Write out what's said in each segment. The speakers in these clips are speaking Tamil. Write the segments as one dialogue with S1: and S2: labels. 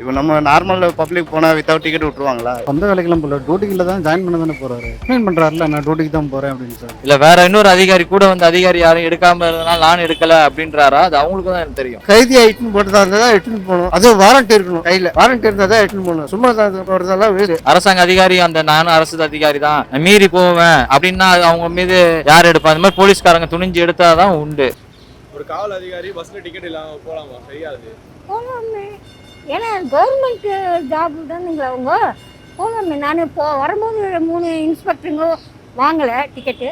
S1: இப்போ நம்ம நார்மல் பப்ளிக் போனால் வித்தவுட் டிக்கெட் விட்டுருவாங்களா?
S2: சொந்த வேலைக்கெல்லாம் போகல. டியூட்டிக்கு தான் ஜாயின் பண்ண தானே போறாரு. எக்ஸ்பிளைன் பண்றாருல நான் டியூட்டிக்கு தான் போறேன் அப்படின்னு சார்
S3: இல்ல வேற இன்னொரு அதிகாரி கூட வந்து அதிகாரி யாரும் எடுக்காம இருந்தனால நான் எடுக்கல அப்படின்றாரா? அது அவங்களுக்கு தான் எனக்கு தெரியும்.
S4: கைதியா இட்டுன்னு போட்டதா இருந்தா தான் எட்டுன்னு போகணும். அது வாரண்ட் இருக்கணும் கையில. வாரண்ட் இருந்தா தான் எட்டுன்னு போகணும். சும்மா தான் போறதெல்லாம் வேறு
S3: அரசாங்க அதிகாரி அந்த நானும் அரசு அதிகாரி தான். நான் மீறி போவேன் அப்படின்னா அவங்க மீது யார் எடுப்பா? அந்த மாதிரி போலீஸ்காரங்க துணிஞ்சு எடுத்தாதான் உண்டு.
S5: ஒரு காவல் அதிகாரி பஸ்ல டிக்கெட் இல்லாம போலாமா? சரியாது
S6: போகலாமே ஏன்னா கவர்மெண்ட் ஜாப் தானுங்களா அவங்க? போகலாமே நான் இப்போ வரும்போது மூணு இன்ஸ்பெக்டருங்க வாங்கலை டிக்கெட்டு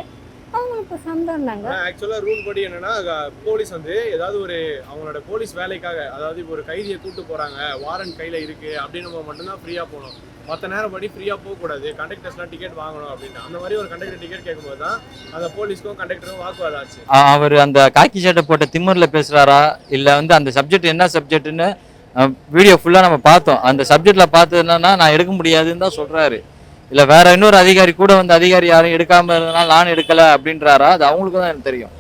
S6: அவங்க இப்போ சந்தம் இருந்தாங்க
S5: ஆனா ஆக்சுவலா ரூல் படி என்னன்னா போலீஸ் வந்து ஏதாவது ஒரு அவங்களோட போலீஸ் வேலைக்காக அதாவது இப்போ ஒரு கைதியை கூட்டு போறாங்க வாரண்ட் கையில இருக்கு அப்படின்னு மட்டும்தான் ஃப்ரீயா போகணும். மற்ற நேரம் படி ஃப்ரீயா போக கூடாது. கண்டக்டர்ஸ்லாம் டிக்கெட் வாங்கணும் அப்படின்னு அந்த மாதிரி ஒரு கண்டக்டர் டிக்கெட் கேட்கும்போது தான் அந்த போலீஸ்க்கும் கண்டக்டருக்கும் வாக்குவாதம் ஆச்சு.
S3: அவர் அந்த காக்கி சட்டை போட்ட திமிர்ல பேசுறாரா? இல்ல வந்து அந்த சப்ஜெக்ட் என்ன சப்ஜெக்ட்னு வீடியோ ஃபுல்லா நம்ம பார்த்தோம். அந்த சப்ஜெக்ட்ல பார்த்தது என்னன்னா நான் எடுக்க முடியாதுன்னு தான் சொல்றாரு. இல்ல வேற இன்னொரு அதிகாரி கூட வந்து அதிகாரி யாரும் எடுக்காம இருந்தனால நான் எடுக்கல அப்படின்றாரா? அது அவங்களுக்கு தான் எனக்கு தெரியும்.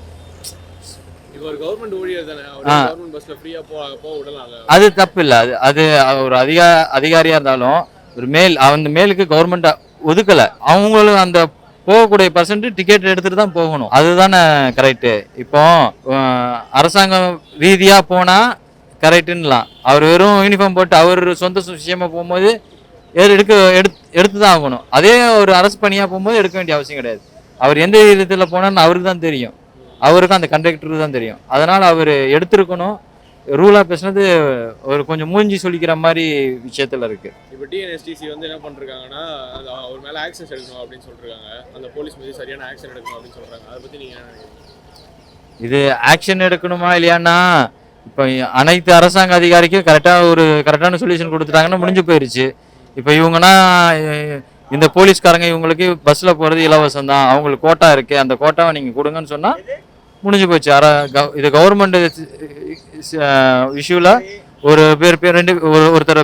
S3: அது தப்பு இல்லை. அது அது ஒரு அதிகா அதிகாரியா இருந்தாலும் ஒரு மேல் அந்த மேலுக்கு கவர்மெண்ட் ஒதுக்கல. அவங்களும் அந்த போகக்கூடிய பர்சன்ட் டிக்கெட் எடுத்துட்டு தான் போகணும். அதுதானே கரெக்டு இப்போ அரசாங்கம் ரீதியா போனா கரெக்டுன்னலாம். அவர் வெறும் யூனிஃபார்ம் போட்டு அவர் சொந்த விஷயமா போகும்போது எடுக்க எடுத்து எடுத்து தான் ஆகணும். அதே ஒரு அரசு பணியா போகும்போது எடுக்க வேண்டிய அவசியம் கிடையாது. அவர் எந்த விதத்தில் போனான்னு அவருக்கு தான் தெரியும். அவருக்கும் அந்த கண்டக்டருக்கு தான் தெரியும். அதனால அவர் எடுத்திருக்கணும். ரூலா பேசுனது ஒரு கொஞ்சம் மூஞ்சி சொல்லிக்கிற மாதிரி விஷயத்துல இருக்கு.
S5: இப்போ டிஎன்எஸ்டிசி வந்து என்ன பண்ணிருக்காங்கன்னா அவர் மேல ஆக்ஷன்ஸ் எடுக்கணும் அப்படின்னு சொல்லிருக்காங்க அந்த போலீஸ் மீது சரியான ஆக்ஷன் எடுக்கணும் அப்படின்னு சொல்றாங்க. அதை பத்தி நீங்க என்ன நினைக்கிறீங்க?
S3: இது ஆக்ஷன் எடுக்கணுமா இல்லையான்னா இப்போ அனைத்து அரசாங்க அதிகாரிக்கும் கரெக்டாக ஒரு கரெக்டான சொல்யூஷன் கொடுத்துட்டாங்கன்னா முடிஞ்சு போயிருச்சு. இப்போ இவங்கன்னா இந்த போலீஸ்காரங்க இவங்களுக்கு பஸ்ஸில் போகிறது இலவசம் தான் அவங்களுக்கு கோட்டா இருக்குது அந்த கோட்டாவை நீங்கள் கொடுங்கன்னு சொன்னால் முடிஞ்சு போச்சு. அர கவ- இது கவர்மெண்ட் இஷ்யூவில் ஒரு பேர் பேர் ரெண்டு ஒரு ஒருத்தரை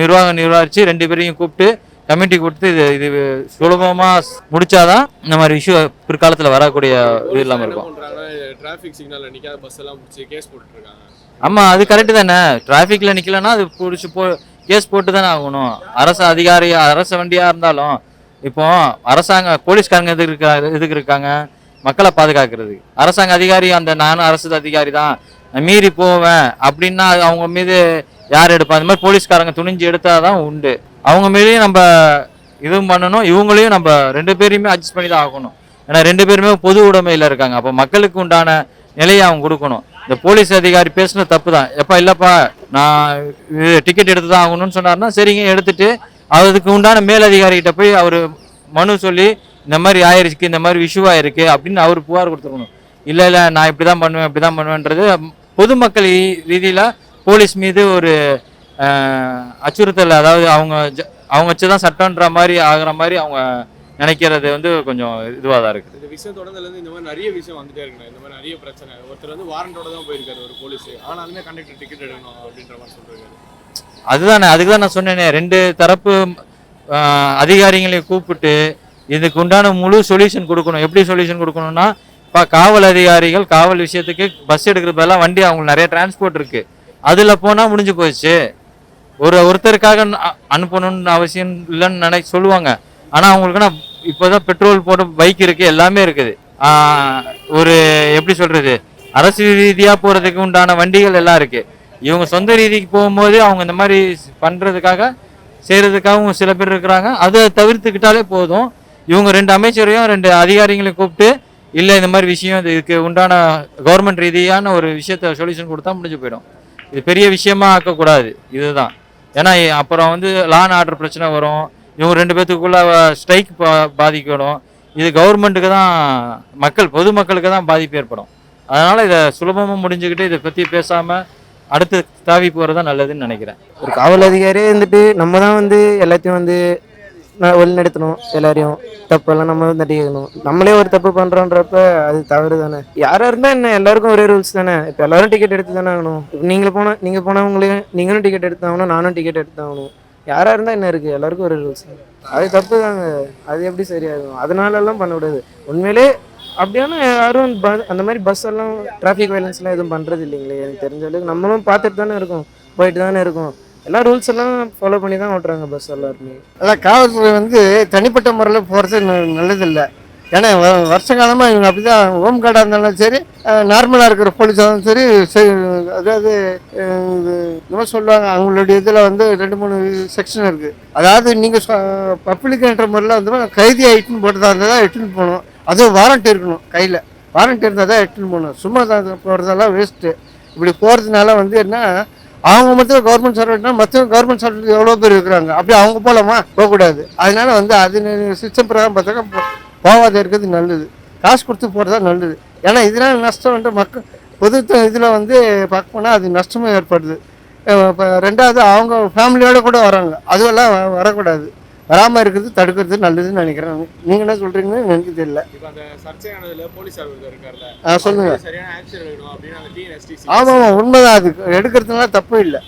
S3: நிர்வாகம் நிர்வாகிச்சு ரெண்டு பேரையும் கூப்பிட்டு கமிட்டி கொடுத்து இது இது சுலபமாக முடிச்சாதான் இந்த மாதிரி இஷ்யூ பிற்காலத்தில் வரக்கூடிய இது இல்லாமல் இருக்கும்.
S5: டிராஃபிக் சிக்னல்ல நிக்காத பஸ் எல்லாம் பிடிச்சி கேஸ் போட்டுட்டு இருக்காங்க
S3: ஆமா அது கரெக்டு தானே. டிராஃபிக்ல நிக்கலன்னா அது பிடிச்சி போ கேஸ் போட்டு தானே ஆகணும். அரசு அதிகாரி அரசு வண்டியா இருந்தாலும் இப்போ அரசாங்க போலீஸ்காரங்க எதுக்கு இருக்கா எதுக்கு இருக்காங்க? மக்களை பாதுகாக்கிறது. அரசாங்க அதிகாரி அந்த நானும் அரசு அதிகாரி தான். மீறி போவேன் அப்படின்னா அது அவங்க மீது யார் எடுப்பா அந்த மாதிரி போலீஸ்காரங்க துணிஞ்சு எடுத்தாதான் உண்டு. அவங்க மேலேயும் நம்ம இதுவும் பண்ணணும். இவங்களையும் நம்ம ரெண்டு பேரையுமே அட்ஜஸ்ட் பண்ணி தான் ஆகணும். ஏன்னா ரெண்டு பேருமே பொது உடைமையில் இருக்காங்க. அப்போ மக்களுக்கு உண்டான நிலையை அவங்க கொடுக்கணும். இந்த போலீஸ் அதிகாரி பேசுனது தப்பு தான். எப்பா இல்லைப்பா நான் இது டிக்கெட் எடுத்து தான் ஆகணும்னு சொன்னார்னா சரிங்க எடுத்துட்டு அதுக்கு உண்டான மேலதிகாரிகிட்ட போய் அவர் மனு சொல்லி இந்த மாதிரி ஆயிருச்சு இந்த மாதிரி இஷ்யூ ஆயிருக்கு அப்படின்னு அவர் புகார் கொடுத்துருக்கணும். இல்லை இல்லை நான் இப்படி தான் பண்ணுவேன் இப்படி தான் பண்ணுவேன்றது பொதுமக்கள் ரீதியில் போலீஸ் மீது ஒரு அச்சுறுத்தல் அதாவது அவங்க அவங்க வச்சு தான் சட்டம்ன்ற மாதிரி ஆகுற மாதிரி அவங்க நினைக்கிறது வந்து கொஞ்சம் இதுவாக தான் இருக்குது.
S5: இந்த விஷயம் தொடர்ந்துல இருந்து இந்த மாதிரி நிறைய விஷயம் வந்துட்டே இருக்குண்ணே. இந்த மாதிரி நிறைய பிரச்சனை. ஒருத்தர் வந்து வாரண்டோட தான் போயிருக்காரு ஒரு போலீஸ். ஆனாலுமே கண்டக்டர் டிக்கெட் எடுக்கணும் அப்படின்ற மாதிரி சொல்றாரு.
S3: அதுதானே அதுக்கு தான் நான் சொன்னேனே ரெண்டு தரப்பு ஆஹ், அதிகாரிகளையும் கூப்பிட்டு இதுக்கு உண்டான முழு சொல்யூஷன் கொடுக்கணும். எப்படி சொல்யூஷன் கொடுக்கணும்னா இப்போ காவல் அதிகாரிகள் காவல் விஷயத்துக்கு பஸ் எடுக்கிறது பதிலாக வண்டி அவங்களுக்கு நிறைய டிரான்ஸ்போர்ட் இருக்கு. அதில் போனால் முடிஞ்சு போச்சு. ஒரு ஒருத்தருக்காக அனுப்பணும்னு அவசியம் இல்லைன்னு நினை சொல்லுவாங்க. ஆனால் அவங்களுக்குன்னா இப்போதான் பெட்ரோல் போட்டு பைக் இருக்கு எல்லாமே இருக்குது. ஒரு எப்படி சொல்றது அரசு ரீதியாக போகிறதுக்கு உண்டான வண்டிகள் எல்லாம் இருக்கு. இவங்க சொந்த ரீதிக்கு போகும்போது அவங்க இந்த மாதிரி பண்ணுறதுக்காக செய்கிறதுக்காகவும் சில பேர் இருக்கிறாங்க. அதை தவிர்த்துக்கிட்டாலே போதும். இவங்க ரெண்டு அமைச்சரையும் ரெண்டு அதிகாரிகளையும் கூப்பிட்டு இல்லை இந்த மாதிரி விஷயம் இதுக்கு உண்டான கவர்மெண்ட் ரீதியான ஒரு விஷயத்த சொல்யூஷன் கொடுத்தா முடிஞ்சு போயிடும். இது பெரிய விஷயமா ஆக்கக்கூடாது. இதுதான். ஏன்னா அப்புறம் வந்து லான் ஆர்டர் பிரச்சனை வரும். இவங்க ரெண்டு பேர்த்துக்குள்ள ஸ்ட்ரைக் பாதிக்கணும் இது கவர்மெண்ட்டுக்கு தான் மக்கள் பொதுமக்களுக்கு தான் பாதிப்பு ஏற்படும். அதனால் இதை சுலபமாக முடிஞ்சுக்கிட்டு இதை பற்றி பேசாமல் அடுத்து தாவி போகிறது தான் நல்லதுன்னு நினைக்கிறேன்.
S4: ஒரு காவல் அதிகாரியே இருந்துட்டு நம்ம தான் வந்து எல்லாத்தையும் வந்து வழிநடத்தணும் எல்லாரையும். தப்பெல்லாம் நம்ம வந்து தட்டிக்கணும். நம்மளே ஒரு தப்பு பண்றோன்றப்ப அது தவறு தானே யாரா இருந்தா என்ன? எல்லாருக்கும் ஒரே ரூல்ஸ் தானே? இப்போ எல்லாரும் டிக்கெட் எடுத்து தானே ஆகணும். இப்போ நீங்கள் போன நீங்கள் போனவங்களையும் நீங்களும் டிக்கெட் எடுத்து ஆகணும் நானும் டிக்கெட் எடுத்து ஆகணும். யாரா இருந்தா என்ன இருக்கு? எல்லாருக்கும் ஒரு ரூல்ஸ் அது தப்பு தாங்க அது எப்படி சரியாகும்? அதனால எல்லாம் பண்ணக்கூடாது. உண்மையிலே அப்படியான யாரும் அந்த மாதிரி பஸ் எல்லாம் டிராஃபிக் வைலன்ஸ்லாம் எதுவும் பண்றது இல்லைங்களே. எனக்கு தெரிஞ்ச அளவுக்கு நம்மளும் பார்த்துட்டு தானே இருக்கோம். போயிட்டு தானே இருக்கோம். எல்லா ரூல்ஸ் எல்லாம் ஃபாலோ பண்ணி தான் ஓட்டுறாங்க பஸ் எல்லாருமே.
S7: அதான் காவல்துறை வந்து தனிப்பட்ட முறையில் போகிறது நல்லதில்லை. ஏன்னா வ- வருஷ காலமாக இவங்க அப்படி தான் ஹோம் கார்டாக இருந்தாலும் சரி நார்மலாக இருக்கிற போலீஸாக இருந்தாலும் சரி சரி, அதாவது இது சொல்லுவாங்க அவங்களுடைய இதில் வந்து ரெண்டு மூணு செக்ஷன் இருக்குது அதாவது நீங்கள் பப்ளிக்ன்ற முறையில் வந்து கைதியாக இட்டுன்னு போட்டதாக இருந்தால் தான் எட்டுன்னு போகணும். அதுவும் வாரண்ட் இருக்கணும் கையில். வாரண்ட் இருந்தால் தான் எட்டுன்னு போகணும். சும்மா தான் போகிறதெல்லாம் வேஸ்ட்டு இப்படி போகிறதுனால வந்து என்ன அவங்க மட்டும் கவர்மெண்ட் சர்வெண்ட்னா மற்ற கவர்மெண்ட் சர்வெண்ட் எவ்வளோ பேர் இருக்கிறாங்க? அப்படி அவங்க போகலாமா போகக்கூடாது. அதனால வந்து அது சிஸ்டம் பிரகாரம் பார்த்தாக்கா போகாத இருக்கிறது நல்லது. காசு கொடுத்து போகிறதா நல்லது. ஏன்னா இதனால் நஷ்டம் வந்து மக்கள் பொது இதில் வந்து பார்க்க போனால் அது நஷ்டமும் ஏற்படுது. இப்போ ரெண்டாவது அவங்க ஃபேமிலியோடு கூட வராங்க. அதுவெல்லாம் வரக்கூடாது. வராமல் இருக்கிறது தடுக்கிறது நல்லதுன்னு நினைக்கிறேன். நீங்கள் என்ன சொல்கிறீங்கன்னு எனக்கு தெரியல. ஆ சொல்லுங்கள் ஆமாம் ஆமாம் உண்மைதான் அது. எடுக்கிறதுனால தப்பு இல்லை.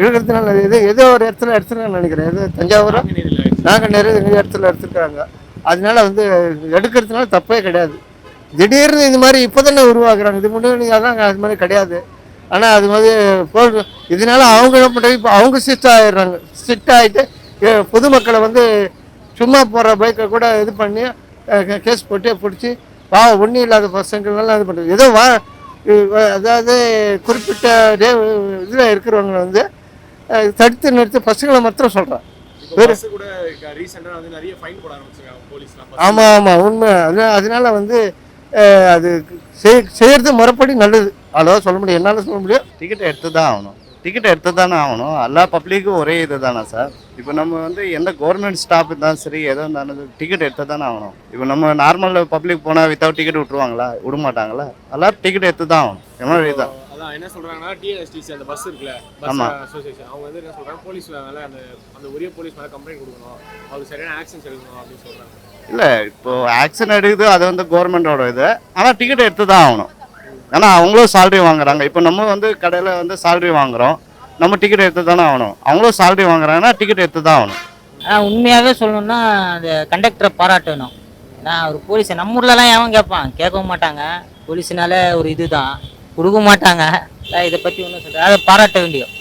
S7: எடுக்கிறதுனால எது ஏதோ ஒரு இடத்துல எடுத்துருக்கான்னு நினைக்கிறேன். எது தஞ்சாவூர்? நாங்கள் நிறைய இடத்துல எடுத்துருக்காங்க. அதனால வந்து எடுக்கிறதுனால தப்பே கிடையாது. திடீர்னு இது மாதிரி இப்போ தானே உருவாக்குறாங்க. இது முன்னாடி அதான் அது மாதிரி கிடையாது. ஆனால் அது மாதிரி இதனால அவங்க என்ன பண்ணுறாங்க இப்போ அவங்க ஸ்ட்ரிக்ட் ஆகிடுறாங்க ஸ்ட்ரிக்ட் ஆகிட்டு பொதுமக்களை வந்து சும்மா போகிற பைக்கை கூட இது பண்ணி கேஸ் போட்டு பிடிச்சி பாவம் ஒன்றும் இல்லாத பசங்களெல்லாம் இது பண்ணுறது ஏதோ வா அதாவது குறிப்பிட்ட டே இதில் இருக்கிறவங்க வந்து தடுத்து நிறுத்தி பசங்களை மாத்திரம் சொல்கிறேன்
S5: இப்போ பஸ் கூட ரீசெண்டாக வந்து நிறைய ஃபைன் போட ஆரம்பிச்சிருக்காங்க போலீஸ்லாம்
S7: ஆமாம் ஆமாம் உண்மை. அது அதனால வந்து அது செய் செய்கிறது முறைப்படி நல்லது. அவ்வளோவா சொல்ல முடியும். என்னால் சொல்ல முடியும்?
S1: டிக்கெட் எடுத்து தான் ஆகணும். டிக்கெட் எடுத்து தானே ஆகணும். எல்லா பப்ளிக்கும் ஒரே இது தானே சார் இப்போ நம்ம வந்து எந்த கவர்மெண்ட் ஸ்டாப் இருந்தாலும் சரி எதோ இருந்தாலும் டிக்கெட் எடுத்து தானே ஆகணும். இப்போ நம்ம நார்மல் பப்ளிக் போனால் வித்தவுட் டிக்கெட் விட்ருவாங்களா விட மாட்டாங்களா? எல்லாம் டிக்கெட் எடுத்து தான் ஆகணும். என்ன இதுதான்?
S5: அதான் என்ன சொல்றாங்கன்னா டிஎன்எஸ்டிசி அந்த பஸ் இருக்குல்ல பஸ். அசோசியேஷன் அவங்க வந்து என்ன சொல்றாங்க போலீஸ் மேல அந்த அந்த உரிய போலீஸ் மேல கம்ப்ளைண்ட் கொடுக்கணும். அவருக்கு சரியான ஆக்ஷன்ஸ் எடுக்கணும் அப்படின்னு சொல்றாங்க.
S1: இல்லை இப்போ ஆக்ஷன் எடுக்குது அது வந்து கவர்மெண்டோட இது. ஆனால் டிக்கெட் எடுத்து தான் ஆகணும். ஏன்னா அவங்களும் salary வாங்குறாங்க. இப்போ நம்ம வந்து கடையில் வந்து salary வாங்குறோம். நம்ம டிக்கெட் எடுத்து தானே ஆகணும். அவங்களும் salary வாங்குறாங்கன்னா டிக்கெட் எடுத்து தான் ஆகணும்.
S8: ஆனால் உண்மையாகவே சொல்லணும்னா அந்த கண்டக்டரை பாராட்டணும். ஏன்னா ஒரு போலீஸ் நம்ம ஊர்லலாம் எவன் கேட்பான்? கேட்கவும் மாட்டாங்க. போலீஸ்னால ஒரு இதுதான். கொடுக்க மாட்டாங்க. இதை பற்றி ஒன்றும் சொல்கிறேன் அதை பாராட்ட வேண்டியும்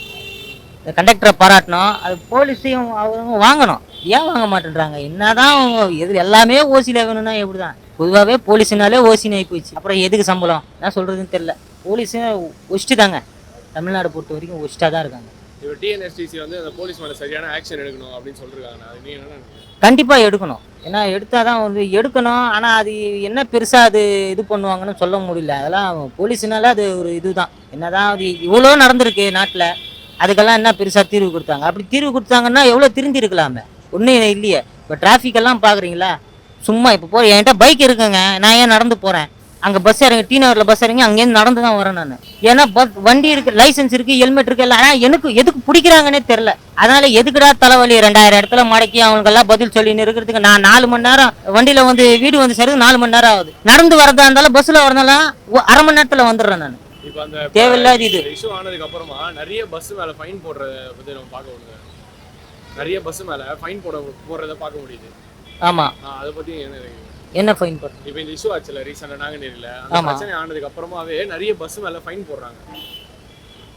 S8: இந்த கண்டக்டரை பாராட்டணும். அது போலீஸையும் அவங்க வாங்கணும். ஏன் வாங்க மாட்டேன்றாங்க? என்னதான் அவங்க எது எல்லாமே ஓசியில் வேணும்னா எப்படி தான் பொதுவாகவே போலீஸுனாலே ஓசின்னு ஆகி போச்சு அப்புறம் எதுக்கு சம்பளம்? என்ன சொல்கிறதுன்னு தெரில போலீஸும் ஒஸ்ட்டு தாங்க தமிழ்நாடு பொறுத்த வரைக்கும் ஒஸ்ட்டாக தான் இருக்காங்க.
S5: இப்போ டிஎன்எஸ்டிசி வந்து அந்த போலீஸ் மேல சரியான ஆக்ஷன் எடுக்கணும் அப்படின்னு நினைக்கிறீங்க?
S8: கண்டிப்பாக எடுக்கணும். ஏன்னா எடுத்தால் தான் வந்து எடுக்கணும். ஆனால் அது என்ன பெருசாக அது இது பண்ணுவாங்கன்னு சொல்ல முடியல. அதெல்லாம் போலீஸுனால அது ஒரு இதுதான். என்னதான் அது இவ்வளோ நடந்திருக்கு நாட்டில். அதுக்கெல்லாம் என்ன பெருசாக தீர்வு கொடுத்தாங்க? அப்படி தீர்வு கொடுத்தாங்கன்னா எவ்வளோ திருந்திருக்கலாமே ஒன்றும் இல்லையே. இப்போ டிராஃபிக் எல்லாம் பார்க்குறீங்களா சும்மா இப்போ போ என்கிட்ட பைக் இருக்குங்க. நான் ஏன் நடந்து போகிறேன் அங்கே பஸ் இறங்கி டி நகரில் பஸ் இறங்கி அங்கேருந்து நடந்து தான் வரேன் நான். ஏன்னா பஸ் வண்டி இருக்கு லைசென்ஸ் இருக்கு ஹெல்மெட் இருக்கு எல்லாம். ஆனால் எனக்கு எதுக்கு பிடிக்கிறாங்கன்னே தெரில அதனால எதுக்குடா தலைவலி? ரெண்டாயிரம் இடத்துல மடக்கி அவங்களுக்கெல்லாம் பதில் சொல்லின்னு இருக்கிறதுக்கு நான் நாலு மணி நேரம் வண்டியில் வந்து வீடு வந்து சரி நாலு மணி நேரம் ஆகுது. நடந்து வரதா இருந்தாலும் பஸ்ஸில் வரதாலும் ஒ- அரை மணி நேரத்தில் வந்துடுறேன் நான். தேவையில்லாத இது.
S5: இஷ்யூ ஆனதுக்கு அப்புறமா நிறைய பஸ் மேல ஃபைன் போடுறத பத்தி நம்ம பார்க்க முடியுது. நிறைய பஸ் மேல ஃபைன் போட போடுறத பார்க்க முடியுது.
S8: ஆமாம்
S5: ஆ, அதை பத்தி என்ன
S8: என்ன ஃபைன் போடுறது?
S5: இப்போ இந்த இஷ்யூ ஆச்சுல ரீசெண்டாக நாங்கநேரியில் அந்த
S8: ஆமா.
S5: பிரச்சனை ஆனதுக்கு அப்புறமாவே நிறைய பஸ் மேல ஃபைன் போடுறாங்க.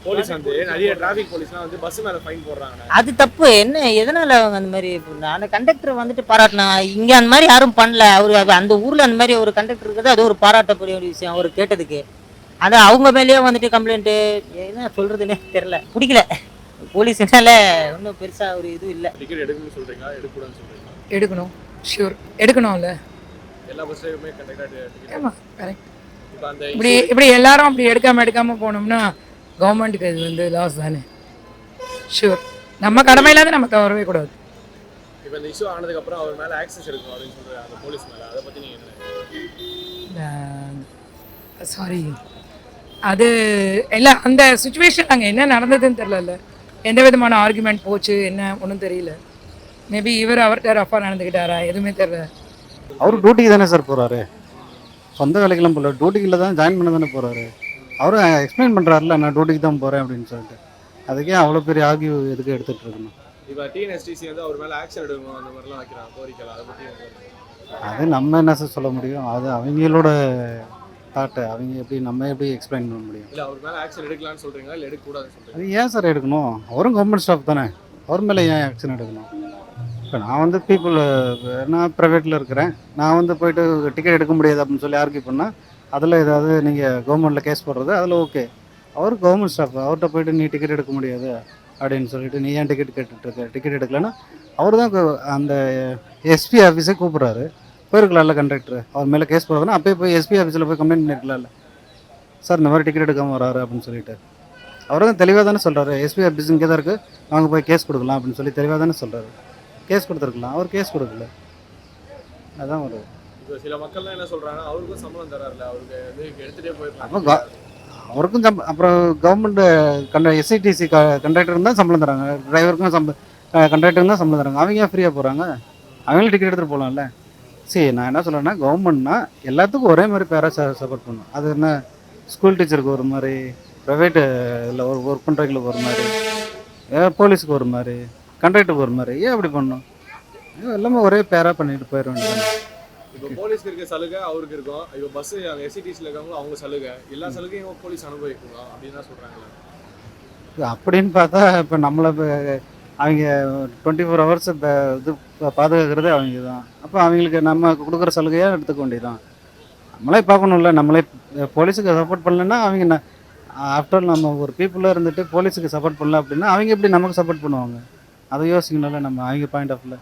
S5: போலீஸ் வந்து நிறைய டிராஃபிக் போலீஸ்லாம் வந்து பஸ் மேல ஃபைன் போடுறாங்க
S8: அது தப்பு. என்ன எதனால அவங்க அந்த மாதிரி? அந்த கண்டக்டர் வந்துட்டு பாராட்டினா இங்க அந்த மாதிரி யாரும் பண்ணல. அவரு அந்த ஊர்ல அந்த மாதிரி ஒரு கண்டக்டர் இருக்குது அது ஒரு பாராட்டக்கூடிய ஒரு விஷயம் அவர் கேட்டதுக்கு. அது அவங்க மேலேயே வந்துட்டு கம்ப்ளைண்ட்டு என்ன சொல்றதுன்னே தெரியல. பிடிக்கல. போலீஸ்னால ஒன்றும் பெருசா ஒரு இது இல்லை.
S5: டிக்கெட் எடுக்கணும்னு சொல்றீங்களா? எடுக்கக்கூடாதுன்னு சொல்றீங்களா?
S9: எடுக்கணும். ஷூர் எடுக்கணும்ல.
S5: எல்லா பஸ்லையுமே கண்டக்டர் டிக்கெட்
S9: ஆமா கரெக்ட் இப்படி இப்படி எல்லாரும் அப்படி எடுக்காம எடுக்காம போனோம்னா கவர்மெண்ட்டுக்கு அது வந்து லாஸ் தானே. ஷூர் நம்ம கடமையில இருந்து நம்ம தவறவே கூடாது.
S5: இப்போ இந்த இஷ்யூ ஆனதுக்கு அப்புறம் அவர் மேல ஆக்சஸ் எடுக்கணும் அப்படின்னு சொல்றாங்க அந்த போலீஸ் மேல. அதை பத்தி நீங்க என்ன?
S9: சாரி அது இல்லை அந்த சுச்சுவேஷன் அங்கே என்ன நடந்ததுன்னு தெரிலல எந்த விதமான ஆர்குமெண்ட் போச்சு என்ன ஒன்றும் தெரியல. மேபி இவர் அவர்கிட்ட ரஃபாக நடந்துக்கிட்டாரா? எதுவுமே தெரியல.
S2: அவர் டியூட்டிக்கு தானே சார் போகிறாரு சொந்த வேலைக்கெல்லாம் போகல டியூட்டிக்கில் தான் ஜாயின் பண்ண தானே போகிறாரு அவரும் எக்ஸ்பிளைன் பண்ணுறாருல நான் டியூட்டிக்கு தான் போகிறேன் அப்படின்னு சொல்லிட்டு. அதுக்கே அவ்வளோ பெரிய ஆகிய எதுக்கு எடுத்துகிட்டு இருக்கணும்?
S5: இப்போ டிஎன்எஸ்டிசி வந்து அவர் மேல ஆக்ஷன் எடுக்கணும்? அந்த மாதிரிலாம் வைக்கிறாங்க கோரிக்கை அதை நினைக்கிறீங்க?
S2: அது நம்ம என்ன சார் சொல்ல முடியும்? அது அவங்களோட தாட்டு அவங்க எப்படி நம்ம எப்படி எக்ஸ்பிளைன் பண்ண முடியும்?
S5: இல்ல அவர் மேல ஆக்ஷன் எடுக்கலாம்னு சொல்றீங்களா? இல்ல எடுக்க கூடாதுன்னு சொல்றீங்க
S2: அது ஏன் சார் எடுக்கணும்? அவரும் கவர்மெண்ட் ஸ்டாஃப் தானே. அவர் மேலே ஏன் ஆக்ஷன் எடுக்கணும்? இப்போ நான் வந்து பீப்புள் நான் ப்ரைவேட்டில் இருக்கிறேன். நான் வந்து போயிட்டு டிக்கெட் எடுக்க முடியாது அப்படின்னு சொல்லி ஆர்கியூ பண்ணால் அதில் ஏதாவது நீங்கள் கவர்மெண்ட்டில் கேஸ் போடுறது அதில் ஓகே அவர் கவர்மெண்ட் ஸ்டாஃப் அவர்கிட்ட போயிட்டு நீ டிக்கெட் எடுக்க முடியாது அப்படின்னு சொல்லிட்டு நீ ஏன் டிக்கெட் கேட்டுட்ருக்க டிக்கெட் எடுக்கலைன்னா அவர் தான் அந்த எஸ்பி ஆஃபீஸே கூப்பிட்றாரு. போயிருக்கலாம்ல கண்டக்டர் அவர் மேலே கேஸ் போடுறதுன்னா அப்போயே போய் எஸ்பி ஆஃபீஸில் போய் கம்ப்ளைண்ட் பண்ணிருக்கலாம்ல. சார் இந்த மாதிரி டிக்கெட் எடுக்காமல் வராரு அப்படின்னு சொல்லிட்டு. அவர் தான் தெளிவாக தானே சொல்கிறாரு எஸ்பி ஆஃபீஸ் இங்கே தான் இருக்குது நாங்கள் போய் கேஸ் கொடுக்கலாம் அப்படின்னு சொல்லி தெளிவாக தானே சொல்கிறாரு கேஸ் கொடுத்துருக்கலாம். அவர் கேஸ் கொடுக்கல. அதான் ஒரு
S5: இப்போ சில மக்கள்லாம் என்ன சொல்றாங்க அவருக்கும் சம்பளம் தராருல அவருக்கு வந்து எடுத்துட்டே
S2: அப்போ
S5: போயிருக்காங்க
S2: அவருக்கும் சம்ப அப்புறம் கவர்மெண்ட் கண்ட எஸ்ஐடிசி க கண்டக்டருக்கும் தான் சம்பளம் தராங்க. டிரைவருக்கும் சம்ப கண்டக்டருக்கும் தான் சம்பளம் தராங்க. அவங்க ஃப்ரீயாக போகிறாங்க அவங்களும் டிக்கெட் எடுத்துகிட்டு போகலாம்ல சரி நான் என்ன சொல்கிறேன்னா கவர்மெண்ட்னா எல்லாத்துக்கும் ஒரே மாதிரி பேராக சப்போர்ட் பண்ணும். அது என்ன ஸ்கூல் டீச்சருக்கு ஒரு மாதிரி ப்ரைவேட்டு இல்லை ஒரு ஒர்க் பண்ணுறவங்களுக்கு ஒரு மாதிரி போலீஸுக்கு ஒரு மாதிரி. கண்டக்டருக்கு ஒரு மாதிரி. ஏன் அப்படி பண்ணணும்? எல்லாமே ஒரே பேராக பண்ணிட்டு போயிட வேண்டியது
S5: இப்போ போலீஸ்க்கு இருக்க சலுகை அவருக்கு இருக்கும். இப்போ பஸ் அங்க எஸ்சிடிஸ்ல இருக்கவங்களும் அவங்க சலுகை. எல்லா சலுகையும் போலீஸ் அனுபவிக்கணும் அப்படின்னு தான் சொல்றாங்களே.
S2: அப்படின்னு பார்த்தா இப்போ நம்மளை அவங்க டுவெண்ட்டி ஃபோர் ஹவர்ஸ் இப்போ இது பாதுகாக்கிறதே அவங்க தான் அப்போ அவங்களுக்கு நம்ம கொடுக்குற சலுகையாக எடுத்துக்க வேண்டியதுதான். நம்மளே பார்க்கணும்ல நம்மளே போலீஸுக்கு சப்போர்ட் பண்ணலன்னா அவங்க ஆஃப்டர் நம்ம ஒரு பீப்புளாக இருந்துட்டு போலீஸுக்கு சப்போர்ட் பண்ணல அப்படின்னா அவங்க எப்படி நமக்கு சப்போர்ட் பண்ணுவாங்க? அதை யோசிக்கணும்ல நம்ம அவங்க பாயிண்ட் ஆஃப்ல